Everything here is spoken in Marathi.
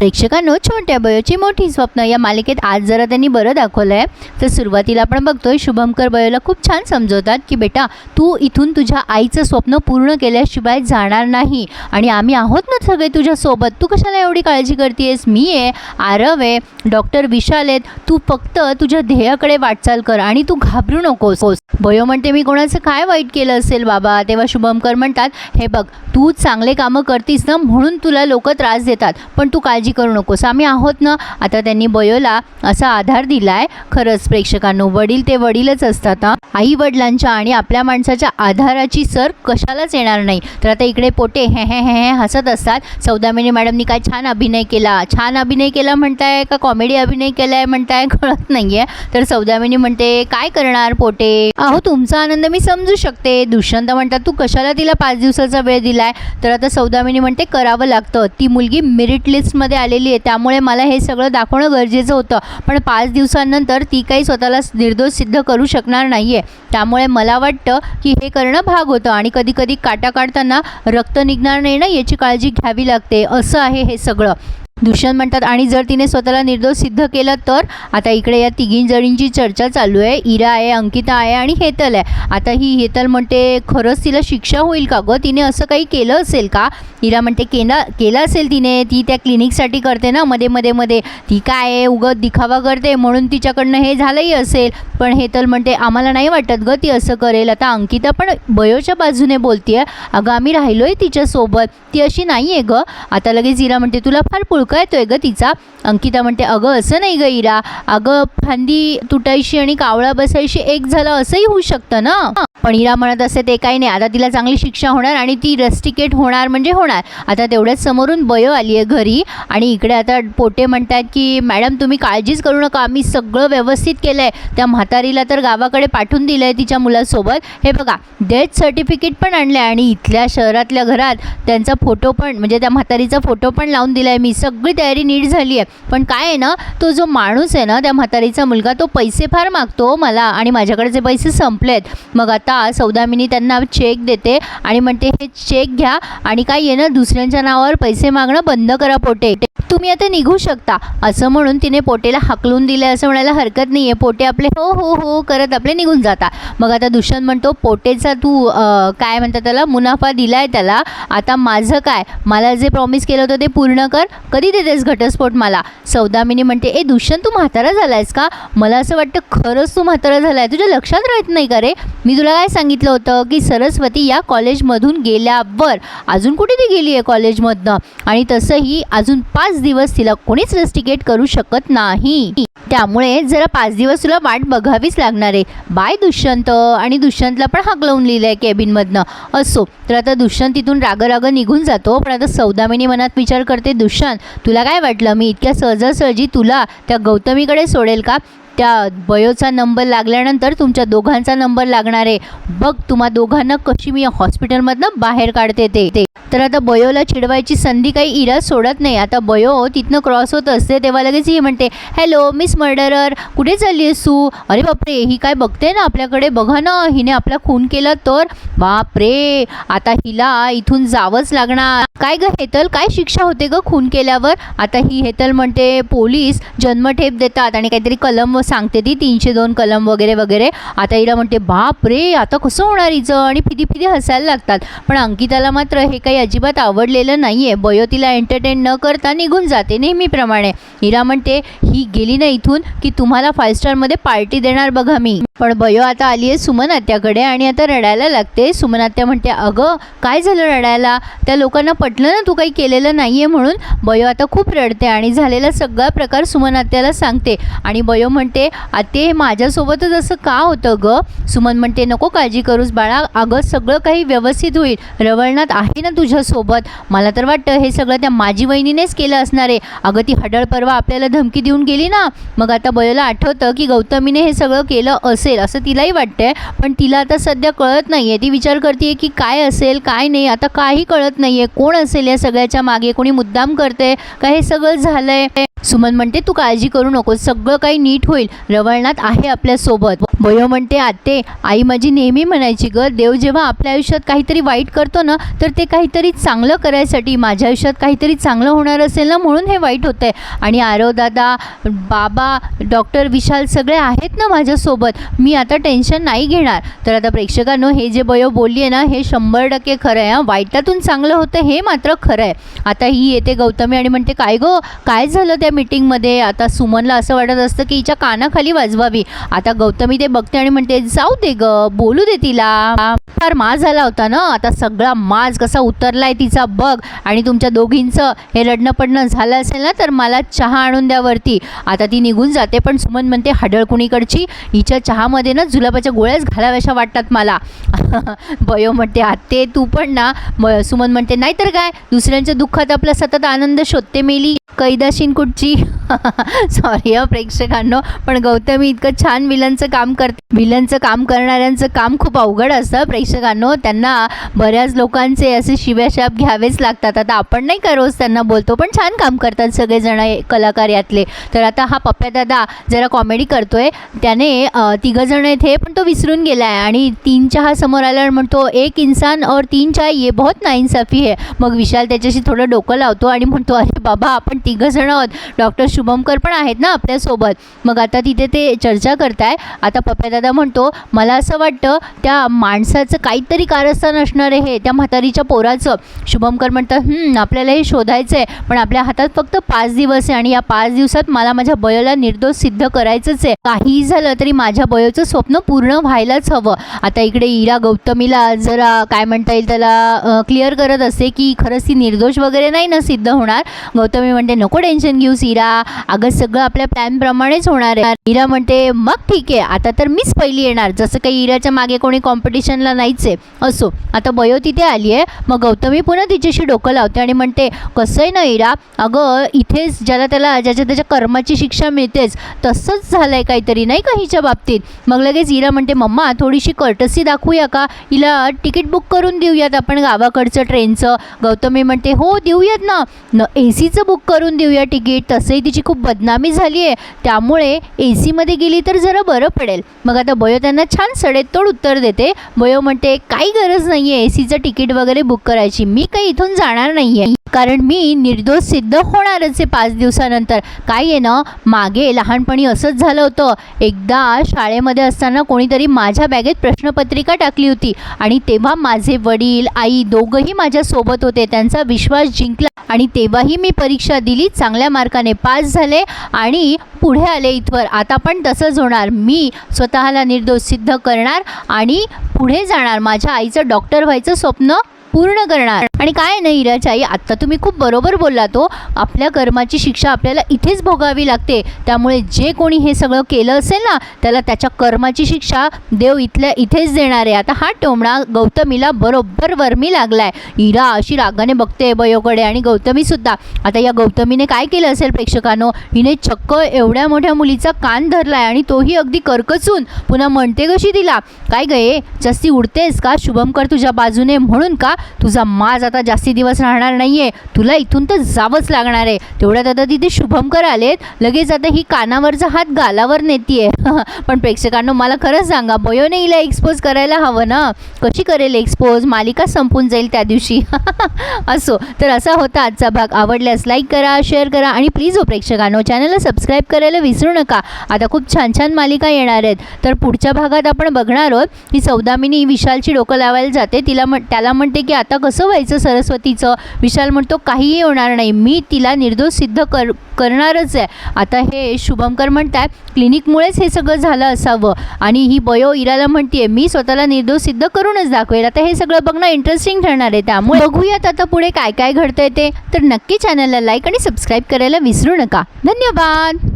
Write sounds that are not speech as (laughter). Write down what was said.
प्रेक्षकांनो छोट्या बयोची मोठी स्वप्न या मालिकेत आज जरा त्यांनी बरं दाखवलं आहे तर सुरुवातीला आपण बघतोय शुभमकर बयोला खूप छान समजवतात की बेटा तू इथून तुझ्या आईचं स्वप्न पूर्ण केल्याशिवाय जाणार नाही आणि आम्ही आहोत ना सगळे तुझ्यासोबत. तू कशाला एवढी काळजी करतेस मी आहे आरव आहे डॉक्टर विशाल आहेत. तू फक्त तुझ्या ध्येयाकडे वाटचाल कर आणि तू घाबरू नकोस. बयो म्हणते मी कोणाचं काय वाईट केलं असेल बाबा? तेव्हा शुभमकर म्हणतात हे बघ तू चांगले कामं करतीस ना म्हणून तुला लोक त्रास देतात. पण तू काळजी करू नकोस. आम्ही आहोत ना? आता त्यांनी बयोला असा आधार दिलाय. खरंच प्रेक्षकांनो वडील ते वडीलच असतात आई वडिलांच्या आणि आपल्या माणसाच्या आधाराची सर कशालाच येणार नाही. तर आता इकडे पोटे हे हे हे हे हसत असतात. सौदामिनी मॅडमनी काय छान अभिनय केला. छान अभिनय केला म्हणताय का कॉमेडी अभिनय केलाय म्हणताय? (laughs) कळत नाहीये. तर सौदामिनी म्हणते काय करणार पोटे? अहो तुमचा आनंद मी समजू शकते. दुष्यंत म्हणतात तू कशाला तिला पाच दिवसाचा वेळ दिलाय? तर आता सौदामिनी म्हणते करावं लागतं. ती मुलगी मेरिट लिस्टमध्ये आलेली आहे. त्यामुळे मला हे सगळं दाखवणं गरजेचं होतं. पण पाच दिवसांनंतर ती काही स्वतःला निर्दोष सिद्ध करू शकणार नाही आहे त्यामुळे मला वाटतं की हे करणं भाग होतं आणि कधीकधी काटा काढताना रक्त निघणार नाही ना याची काळजी घ्यावी लागते. असं आहे हे सगळं. दुष्यंत म्हणतात आणि जर तिने स्वतःला निर्दोष सिद्ध केलं तर? आता इकडे या तिघी जणींची चर्चा चालू आहे. इरा आहे अंकिता आहे आणि हेतल आहे. आता ही हेतल म्हणते खरंच तिला शिक्षा होईल का गं? तिने असं काही केलं असेल का? इरा म्हणते केला केलं असेल तिने. ती त्या क्लिनिकसाठी करते ना मध्ये मध्ये मध्ये. ती काय आहे? उगत दिखावा करते. म्हणून तिच्याकडनं हे झालंही असेल. पण हेतल म्हणते आम्हाला नाही वाटत गं ती असं करेल. आता अंकिता पण बयोच्या बाजूने बोलते आहे अगं आम्ही राहिलो आहे तिच्यासोबत. ती अशी नाही आहे गं. आता लगेच इरा म्हणते तुला फार पुळका येतोय गं तिचा. अंकिता म्हणते अगं असं नाही ग इरा. अगं फांदी तुटायची आणि कावळा बसायची एक झालं असंही होऊ शकतं ना? पण इरा म्हणत असते ते काही नाही. आता तिला चांगली शिक्षा होणार आणि ती रस्टिकेट होणार म्हणजे होणार. आता तेवढ्याच समोरून बयो आली आहे घरी आणि इकडे आता पोटे म्हणतात की मॅडम तुम्ही काळजीच करू नका. आम्ही सगळं व्यवस्थित केलं आहे त्या म्हातारीला तर गावाकडे पाठवून दिलं आहे तिच्या मुलासोबत. हे बघा डेथ सर्टिफिकेट पण आणलं आहे आणि इथल्या शहरातल्या घरात त्यांचा फोटो पण म्हणजे त्या म्हातारीचा फोटो पण लावून दिला आहे मी सगळं सगळी तयारी नीट झाली आहे. पण काय आहे ना तो जो माणूस आहे ना त्या म्हातारीचा मुलगा तो पैसे फार मागतो हो मला आणि माझ्याकडे जे पैसे संपले आहेत. मग आता सौदामिनी त्यांना चेक देते आणि म्हणते हे चेक घ्या आणि काय आहे ना दुसऱ्यांच्या नावावर पैसे मागणं बंद करा पोटे. तुम्ही आता निघू शकता. असं म्हणून तिने पोटेला हाकलून दिले असं म्हणायला हरकत नाही आहे पोटे आपले हो हो हो करत आपले निघून जाता. मग आता दुष्यंत म्हणतो पोटेचा तू काय म्हणतात त्याला? मुनाफा दिला आहे त्याला. आता माझं काय? मला जे प्रॉमिस केलं होतं ते पूर्ण कर. कधी देतेस घटस्फोट मला? सौदामिनी म्हणते ए दुष्यंत तू म्हातारा झालायस का? मला असं वाटतं खरंच तू म्हातारा झालाय. तुझ्या लक्षात राहत नाही का रे? मी तुला काय सांगितलं होतं? की सरस्वती या कॉलेजमधून गेल्यावर अजून कुठे ती गेली आहे कॉलेजमधनं आणि तसंही अजून पाच दिवस तिला कोणीच रस्टिकेट करू शकत नाही. त्यामुळे जरा पाच दिवस तुला वाट बघावीच लागणार आहे. बाय दुष्यंत. आणि दुष्यंतला पण हाक लावून लिहिलं आहे केबिनमधनं असो तर आता दुष्यंत तिथून राग राग निघून जातो. पण आता सौदामिनी मनात विचार करते दुष्यंत तुला काय वाटलं? मी इतक्या सहजासहजी तुला त्या गौतमीकडे सोडेल का? त्या बयोचा नंबर लागल्यानंतर तुमच्या दोघांचा नंबर लागणार आहे. बघ तुम्हा दोघांना कशी मी हॉस्पिटलमधनं बाहेर काढते ते. तर आता बयोला चिडवायची संधी काही इरा सोडत नाही. आता बयो तिथनं क्रॉस होत असते तेव्हा लगेच ही म्हणते हॅलो मिस मर्डरर कुठे चालली आहेस तू? अरे बापरे ही काय बघते ना आपल्याकडे? बघा ना हिने आपला खून केला तर. बापरे आता हिला इथून जावंच लागणार. काय ग हेतल? काय शिक्षा होते ग खून केल्यावर? आता ही हेतल म्हणते पोलीस जन्मठेप देतात आणि काहीतरी कलम व सांगते ती तीनशे दोन कलम वगैरे वगैरे. आता हिला म्हणते बाप रे आता कसं होणार हिचं? आणि फिदी फिदी हसायला लागतात. पण अंकिताला मात्र हे काही अजिबात आवडलेलं नाही आहे बयो तिला एंटरटेन न करता निघून जाते नेहमीप्रमाणे. हिरा म्हणते ही गेली ना इथून की तुम्हाला फाईव्ह स्टारमध्ये पार्टी देणार बघा मी. पण बयो आता आली आहे सुमन आत्याकडे आणि आता रडायला लागते. सुमन आत्या म्हणते अगं काय झालं रडायला? त्या लोकांना पटलं ना तू काही केलेलं नाही आहे म्हणून? बयो आता खूप रडते आणि झालेला सगळा प्रकार सुमन आत्याला सांगते. आणि बयो म्हणते आते हे माझ्यासोबतच असं का होतं ग? सुमन म्हणते नको काळजी करूस बाळा अगं सगळं काही व्यवस्थित होईल. रवळनाथ आहे ना तुझ्यासोबत? मला तर वाटतं हे सगळं त्या माझी वहिनीनेच केलं असणार आहे. अगं ती हडळ परवा आपल्याला धमकी देऊन गेली ना? मग आता बयोला आठवतं की गौतमीने हे सगळं केलं असेल असं तिलाही वाटतंय. पण तिला आता सध्या कळत नाही आहे ती विचार करते की काय असेल काय नाही. आता काही कळत नाही आहे कोण असेल या सगळ्याच्या मागे? कोणी मुद्दाम करते का हे सगळं झालंय? सुमन म्हणते तू काळजी करू नको सगळं काही नीट होईल. रवळनाथ आहे आपल्यासोबत. बयो म्हणते आते आई माझी नेहमी म्हणायची ग देव जेव्हा आपल्या आयुष्यात काहीतरी वाईट करतो ना तर ते काहीतरी चांगलं करायसाठी माझ्या आयुष्यात काहीतरी चांगलं होणार असेल ना म्हणून हे वाईट होतं आहे आणि आरव दादा बाबा डॉक्टर विशाल सगळे आहेत ना माझ्यासोबत. मी आता टेन्शन नाही घेणार. तर आता प्रेक्षकांनो हे जे बयो बोलली आहे ना हे शंभर टक्के खरं आहे हां. वाईटातून चांगलं होतं हे मात्र खरं आहे आता ही येते गौतमी आणि म्हणते काय गो? काय झालं त्या मीटिंगमध्ये आता सुमनला असं वाटत असतं की हिच्या कानाखाली वाजवावी. आता गौतमी ते बघते आणि म्हणते जाऊ दे ग बोलू दे तिला. फार माज झाला होता ना? आता सगळा माज कसा उतरलाय तिचा बघ. आणि तुमच्या दोघींचं हे रडणं पडणं झालं असेल ना तर मला चहा आणून द्यावरती आता ती निघून जाते पण सुमन म्हणते हडळ कुणीकडची? हिच्या चहामध्ये ना जुलाबाच्या गोळ्याच घालाव्याशा वाटतात मला. (laughs) बयो म्हणते आत्ते तू पण ना. सुमन म्हणते नाहीतर काय? दुसऱ्यांच्या दुःखात आपला सतत आनंद शोधते मेली. कैदाशीन जी (laughs) सॉरी प्रेक्षकांनो. पण गौतमी इतकं छान विलनचं काम करते विलनचं काम करणाऱ्यांचं काम खूप अवघड असतं प्रेक्षकांनो. त्यांना बऱ्याच लोकांचे असे शिव्याशाप घ्यावेच लागतात. आता आपण नाही का रोज त्यांना बोलतो पण छान काम करतात सगळेजण हे कलाकार यातले. तर आता हा पप्प्या दादा जरा कॉमेडी करतोय. त्याने अ, तिघंजण पण तो विसरून गेला आहे आणि तीन चहा समोर आल्यावर म्हणतो एक इन्सान और तीन चाय ये बहुत नाइन्साफी आहे मग विशाल त्याच्याशी थोडं डोकं लावतो आणि म्हणतो अरे बाबा आपण तिघंजण आहोत. डॉक्टर शुभमकर पण आहेत ना आपल्यासोबत. मग आता तिथे ते चर्चा करताय. आता पप्प्यादादा म्हणतो मला असं वाटतं त्या माणसाचं काहीतरी कारस्थान असणार आहे हे त्या म्हातारीच्या पोराचं. शुभमकर म्हणतात आपल्याला हे शोधायचं आहे पण आपल्या हातात फक्त पाच दिवस आहे आणि या पाच दिवसात मला माझ्या बयोला निर्दोष सिद्ध करायचंच आहे. काहीही झालं तरी माझ्या बयोचं स्वप्न पूर्ण व्हायलाच हवं. आता इकडे इरा गौतमीला जरा काय म्हणता येईल त्याला क्लिअर करत असते की खरंच ती निर्दोष वगैरे नाही ना सिद्ध होणार. गौतमी म्हणते नको टेन्शन घेऊस इरा. अगं सगळं आपल्या प्लॅनप्रमाणेच होणार आहे. इरा म्हणते मग ठीक आहे आता तर मीच पहिली येणार. जसं काही इराच्या मागे कोणी कॉम्पिटिशनला नाहीच आहे असो आता बयो तिथे आली आहे मग गौतमी पुन्हा तिच्याशी डोकं लावते आणि म्हणते कसं आहे ना इरा अगं इथेच ज्याला त्याला ज्याच्या त्याच्या कर्माची शिक्षा मिळतेच तसंच झालं आहे काहीतरी नाही का हिच्या बाबतीत? मग लगेच इरा म्हणते मम्मा थोडीशी कर्टसी दाखवूया का? हिला तिकीट बुक करून देऊयात आपण गावाकडचं ट्रेनचं गौतमी म्हणते हो देऊयात ना. न ए सीचं बुक करून देऊया तिकीट तसंही तिची खूप बदनामी झाली आहे. त्यामुळे ए सीमध्ये गेली तर जरा बरं पडेल. मग आता बयो त्यांना छान सडेतोड उत्तर देते. बयो म्हणते काही गरज नाही आहे ए सीचं तिकीट वगैरे बुक करायची. मी काही इथून जाणार नाही आहे कारण मी निर्दोष सिद्ध होणारच आहे पाच दिवसानंतर. काय आहे ना मागे लहानपणी असंच झालं होतं. एकदा शाळेमध्ये असताना कोणीतरी माझ्या बॅगेत प्रश्नपत्रिका टाकली होती आणि तेव्हा माझे वडील आई दोघंही माझ्यासोबत होते. त्यांचा विश्वास जिंकला आणि तेव्हाही मी परीक्षा दिली. चांगल्या मार्काने पास झाले आणि पुढे आले इथवर. आता पण तसंच होणार. मी स्वतःला निर्दोष सिद्ध करणार आणि पुढे जाणार. माझ्या आईचं डॉक्टर व्हायचं स्वप्न पूर्ण करणार. आणि काय नाही इराच्या आई आत्ता तुम्ही खूप बरोबर बोलला तो हो. आपल्या कर्माची शिक्षा आपल्याला इथेच भोगावी लागते. त्यामुळे जे कोणी हे सगळं केलं असेल ना त्याला त्याच्या कर्माची शिक्षा देव इथल्या इथेच देणार आहे. आता हा टोमणा गौतमीला बरोबर वर्मी लागलाय. इरा अशी रागाने बघते बयोकडे आणि गौतमीसुद्धा आता या गौतमीने काय केलं असेल प्रेक्षकांनो? हिने चक्क एवढ्या मोठ्या मुलीचा कान धरलाय आणि तोही अगदी करकचून. पुन्हा म्हणते कशी तिला? काय गये जस्ती उडतेस का? शुभमकर तुझ्या बाजूने म्हणून का? तुझा माज आता जास्ती दिवस राहणार नाही आहे तुला इथून तर जावंच लागणार आहे. तेवढ्यात आता तिथे शुभमकर आलेत. लगेच आता ही कानावरचा हात गालावर नेतीये. (laughs) पण प्रेक्षकांनो मला खरंच सांगा बयोने हिला एक्सपोज करायला हवं ना? कशी करेल एक्सपोज मालिका संपून जाईल त्या दिवशी. (laughs) असो तर असा होता आजचा भाग. आवडल्यास लाईक करा शेअर करा आणि प्लीज हो प्रेक्षकांनो चॅनलला सबस्क्राईब करायला विसरू नका. आता खूप छान छान मालिका येणार आहेत. तर पुढच्या भागात आपण बघणार आहोत. की सौदामिनी विशालची डोकं लावायला जाते. तिला म्हण त्याला म्हणते की की आता कसं व्हायचं सरस्वतीचं? विशाल म्हणतो काहीही होणार नाही. मी तिला निर्दोष सिद्ध कर करणारच आहे. आता हे शुभमकर म्हणताय क्लिनिकमुळेच हे सगळं झालं असावं. आणि ही बयो इराला म्हणते मी स्वतःला निर्दोष सिद्ध करूनच दाखवेल. आता हे सगळं बघणं इंटरेस्टिंग ठरणार आहे. त्यामुळे बघूयात आता पुढे काय काय घडतंय ते. तर नक्की चॅनलला लाईक आणि सबस्क्राईब करायला विसरू नका. धन्यवाद!